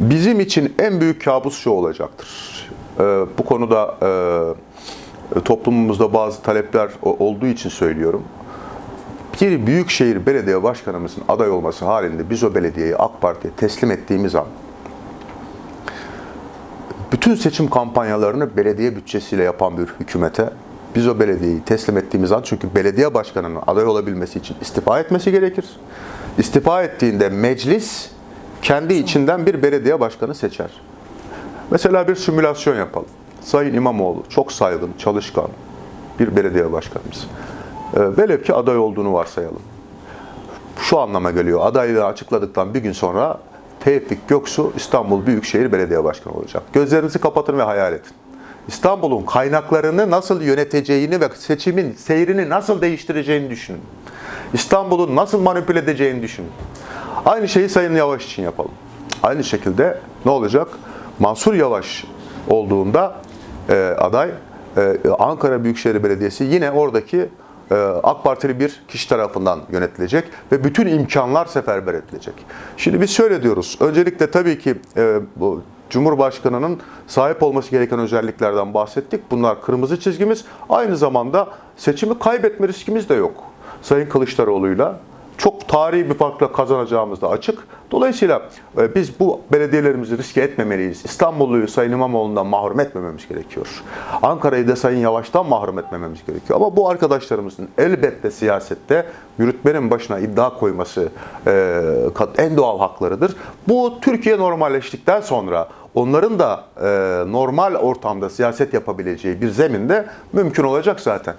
Bizim için en büyük kabus şu olacaktır. Ee, bu konuda e, toplumumuzda bazı talepler olduğu için söylüyorum. Bir büyükşehir belediye başkanımızın aday olması halinde biz o belediyeyi AK Parti'ye teslim ettiğimiz an bütün seçim kampanyalarını belediye bütçesiyle yapan bir hükümete biz o belediyeyi teslim ettiğimiz an çünkü belediye başkanının aday olabilmesi için istifa etmesi gerekir. İstifa ettiğinde meclis kendi içinden bir belediye başkanı seçer. Mesela bir simülasyon yapalım. Sayın İmamoğlu çok saygın, çalışkan bir belediye başkanımız. Ee, velev ki aday olduğunu varsayalım. Şu anlama geliyor. Adaylığı açıkladıktan bir gün sonra Tevfik Göksu İstanbul Büyükşehir Belediye Başkanı olacak. Gözlerinizi kapatın ve hayal edin. İstanbul'un kaynaklarını nasıl yöneteceğini ve seçimin seyrini nasıl değiştireceğini düşünün. İstanbul'un nasıl manipüle edeceğini düşünün. Aynı şeyi Sayın Yavaş için yapalım. Aynı şekilde ne olacak? Mansur Yavaş olduğunda e, aday e, Ankara Büyükşehir Belediyesi yine oradaki e, AK Partili bir kişi tarafından yönetilecek ve bütün imkanlar seferber edilecek. Şimdi biz şöyle diyoruz. Öncelikle tabii ki e, bu Cumhurbaşkanının sahip olması gereken özelliklerden bahsettik. Bunlar kırmızı çizgimiz. Aynı zamanda seçimi kaybetme riskimiz de yok. Sayın Kılıçdaroğlu'yla çok tarihi bir farkla kazanacağımız da açık. Dolayısıyla e, biz bu belediyelerimizi riske etmemeliyiz. İstanbulluyu Sayın İmamoğlu'ndan mahrum etmememiz gerekiyor. Ankara'yı da Sayın Yavaş'tan mahrum etmememiz gerekiyor. Ama bu arkadaşlarımızın elbette siyasette yürütmenin başına iddia koyması e, en doğal haklarıdır. Bu Türkiye normalleştikten sonra onların da e, normal ortamda siyaset yapabileceği bir zeminde mümkün olacak zaten.